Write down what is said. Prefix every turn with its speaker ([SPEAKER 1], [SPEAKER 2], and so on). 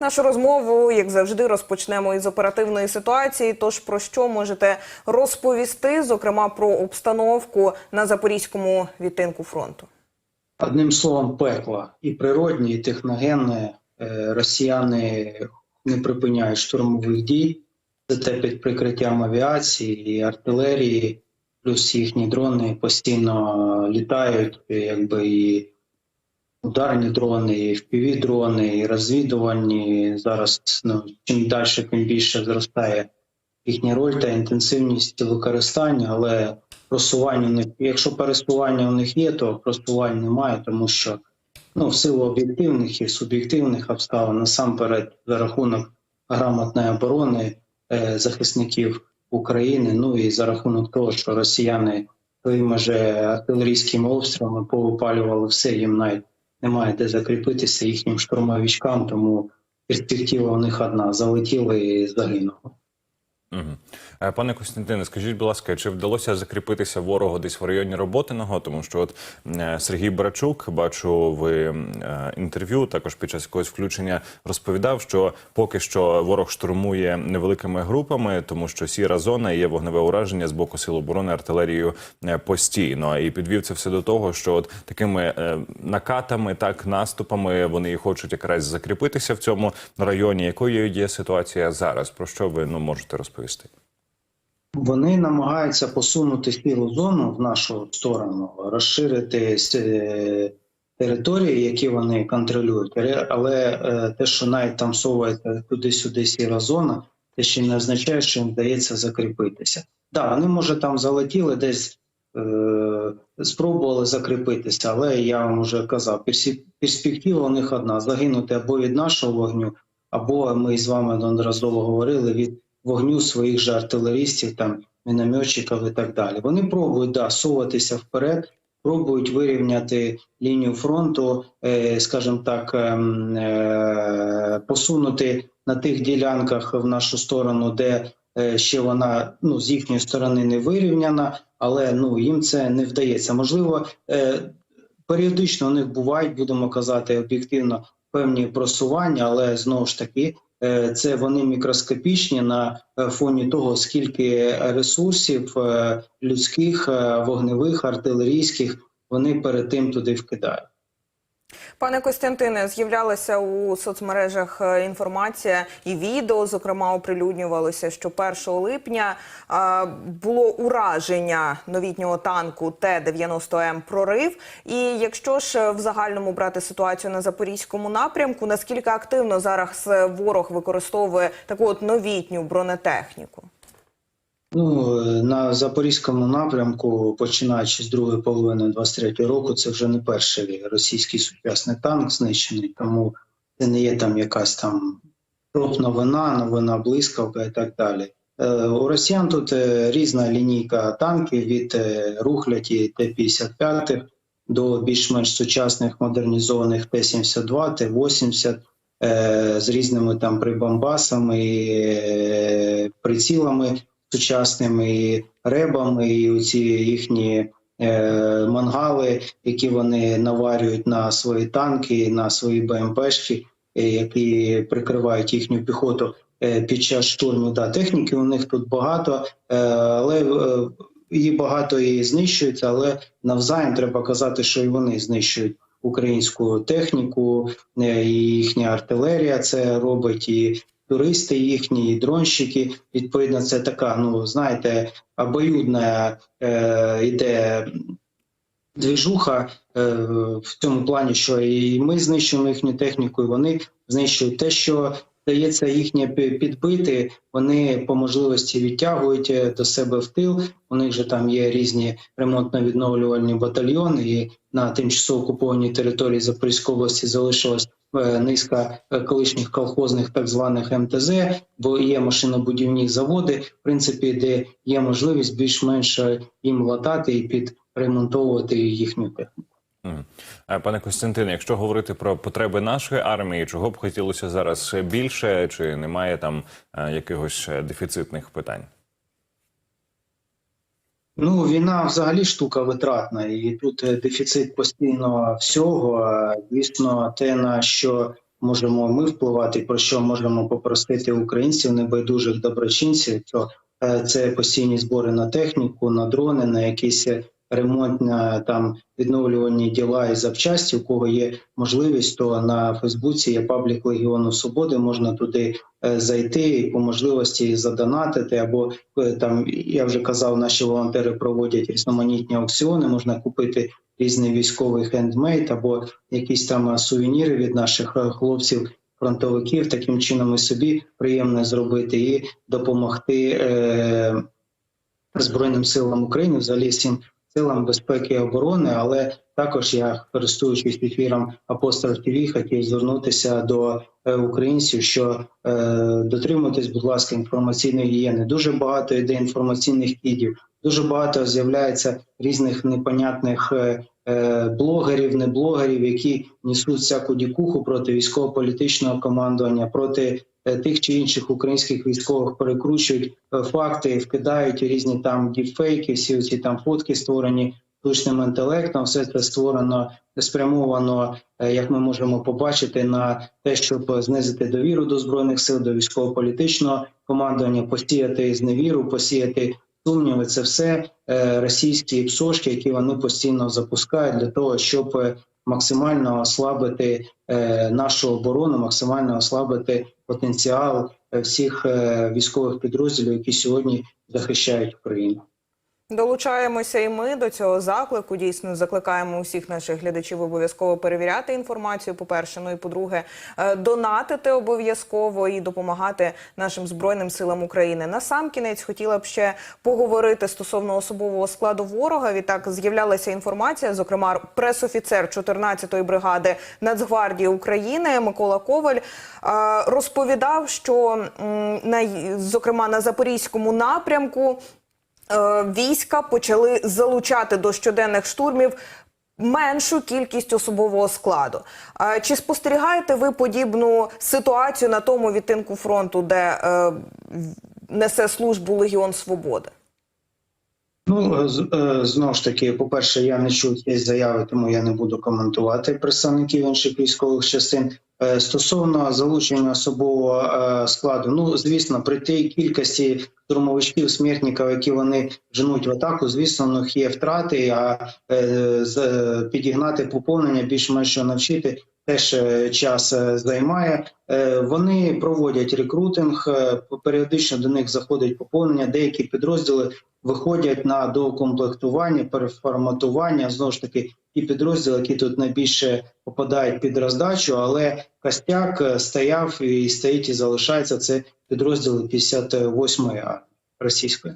[SPEAKER 1] Нашу розмову, як завжди, розпочнемо із оперативної ситуації. Тож про що можете розповісти, зокрема про обстановку на запорізькому відтинку фронту?
[SPEAKER 2] Одним словом, пекло і природні, і техногенне. Е, Росіяни не припиняють штурмових дій. Це те під прикриттям авіації і артилерії, плюс їхні дрони постійно літають, якби і ударні дрони, і впіві дрони, і розвідувальні. Зараз ну, чим далі, тим більше зростає їхня роль та інтенсивність використання, але просування у них, якщо пересування у них є, то просувань немає, тому що ну, в силу об'єктивних і суб'єктивних обставин, насамперед за рахунок грамотної оборони е, захисників України, ну і за рахунок того, що росіяни своїми же артилерійськими обстрілами повипалювали все, їм навіть немає де закріпитися їхнім штурмовичкам, тому перспектива у них одна: залетіли і загинули.
[SPEAKER 3] Угу. Пане Костянтине, скажіть, будь ласка, чи вдалося закріпитися ворогу десь в районі Роботиного? Тому що от е, Сергій Барачук, бачу в е, інтерв'ю, також під час якогось включення розповідав, що поки що ворог штурмує невеликими групами, тому що сіра зона є вогневе ураження з боку сил оборони артилерією постійно. І підвів це все до того, що от такими накатами, так наступами вони і хочуть якраз закріпитися в цьому районі. Якою є ситуація зараз? Про що ви ну можете розповісти?
[SPEAKER 2] Вони намагаються посунути сілу зону в нашу сторону, розширити е, території, які вони контролюють, але- е, те, що навіть там совається туди-сюди сіра зона, це ще не означає, що їм вдається закріпитися. Так, вони може там залетіли десь. е, Спробували закріпитися, але я вам вже казав, перспектива у них одна: загинути або від нашого вогню, або ми з вами неодноразово говорили від вогню своїх же артилерістів, там мінометчиків і так далі. Вони пробують да, соватися вперед, пробують вирівняти лінію фронту, е, скажімо так, ем, е, посунути на тих ділянках в нашу сторону, де е, ще вона ну, з їхньої сторони не вирівняна, але ну, їм це не вдається. Можливо, періодично у них бувають, будемо казати, об'єктивно певні просування, але знову ж таки. Е, Це вони мікроскопічні на е, фоні того, скільки ресурсів е, людських, вогневих, артилерійських вони перед тим туди вкидають.
[SPEAKER 1] Пане Костянтине, з'являлася у соцмережах е, інформація і відео, зокрема, оприлюднювалося, що 1 липня е, було ураження новітнього танку Т-90М прорив. І якщо ж е, в загальному брати ситуацію на запорізькому напрямку, наскільки активно зараз ворог використовує таку от новітню бронетехніку?
[SPEAKER 2] Ну е, на запорізькому напрямку, починаючи з другої половини 23-го року, це вже не перший російський сучасний танк знищений, тому це не є там якась там новина, новина блискавка і так далі. Е, У росіян тут е, різна лінійка танків від рухляті Т-55 до більш-менш сучасних модернізованих Т-72, Т-80 е, з різними там прибамбасами, прицілами сучасними і ребами, і оці їхні е, мангали, які вони наварюють на свої танки, на свої БМПшки, е, які прикривають їхню піхоту е, під час штурму. Да, техніки у них тут багато, е, але е, її багато і знищується, але навзаєм треба казати, що і вони знищують. Українську техніку, е, і їхня артилерія це робить, і туристи їхні, і дронщики. Відповідно, це така, ну знаєте, обоюдна е, іде двіжуха е, в цьому плані, що і ми знищуємо їхню техніку, і вони знищують те, що дається їхнє пі- підбити. Вони по можливості відтягують е, до себе в тил. У них же там є різні ремонтно-відновлювальні батальйони, і на тимчасово окупованій території Запорізької області залишилось е, низка е, колишніх колхозних так званих МТЗ, бо є машинобудівні заводи, в принципі, де є можливість більш-менш їм латати і підремонтовувати їхню техніку.
[SPEAKER 3] Е, Пане Костянтине, якщо говорити про потреби нашої армії, чого б хотілося зараз більше, чи немає там е, якихось е, дефіцитних питань?
[SPEAKER 2] Ну, війна взагалі штука витратна, і тут дефіцит постійно всього. Звісно, те, на що можемо ми впливати, про що можемо попросити українців, небайдужих доброчинців, то це постійні збори на техніку, на дрони, на якісь ремонтні там відновлювані діла і запчасті. У кого є можливість, то на Фейсбуці є паблік Легіону Свободи. Можна туди е, зайти і по можливості задонатити. Або е, там я вже казав, наші волонтери проводять різноманітні аукціони. Можна купити різний військовий хендмейд або якісь там сувеніри від наших е, хлопців. Фронтовиків таким чином і собі приємно зробити і допомогти е, Збройним силам України, взагалі всім силам безпеки і оборони. Але також я, користуючись ефіром Апостол ТВ, хотів звернутися до е, українців, що е, дотримуйтесь, будь ласка, інформаційної гігієни. Дуже багато йде інформаційних кідів, дуже багато з'являється різних непонятних. Е, Блогерів, не блогерів, які несуть всяку дікуху проти військово-політичного командування, проти е, тих чи інших українських військових перекручують е, факти, вкидають різні там діпфейки, всі ці там фотки створені штучним інтелектом. Все це створено спрямовано, як ми можемо побачити, на те, щоб знизити довіру до збройних сил, до військово-політичного командування, посіяти зневіру, посіяти сумніви. Це все е, російські псошки, які вони постійно запускають для того, щоб е, максимально ослабити е, нашу оборону, максимально ослабити потенціал всіх військових підрозділів, які сьогодні захищають Україну.
[SPEAKER 1] Долучаємося і ми до цього заклику. Дійсно, закликаємо усіх наших глядачів обов'язково перевіряти інформацію. По перше, ну і по-друге, е, донатити обов'язково і допомагати нашим збройним силам України. На сам кінець хотіла б ще поговорити стосовно особового складу ворога. Відтак з'являлася інформація, зокрема, пресофіцер 14-ї бригади Нацгвардії України Микола Коваль е, розповідав, що зокрема на запорізькому напрямку. Е, війська почали залучати до щоденних штурмів меншу кількість особового складу. Е, Чи спостерігаєте ви подібну ситуацію на тому відтинку фронту, де е, несе службу Легіон Свободи?
[SPEAKER 2] Ну знову ж таки, по-перше, я не чув цієї заяви, тому я не буду коментувати представників інших військових частин. Е, Стосовно залучення особового е, складу, ну звісно, при тій кількості штурмовичків, смертників, які вони женуть в атаку, звісно, в них є втрати. А е, підігнати поповнення, більш-менш навчити. Теж час займає. Вони проводять рекрутинг, періодично до них заходить поповнення. Деякі підрозділи виходять на доукомплектування, переформатування. Знову ж таки, ті підрозділи, які тут найбільше попадають під роздачу, але костяк е, стояв і стоїть і залишається. Це підрозділи 58-ї російської.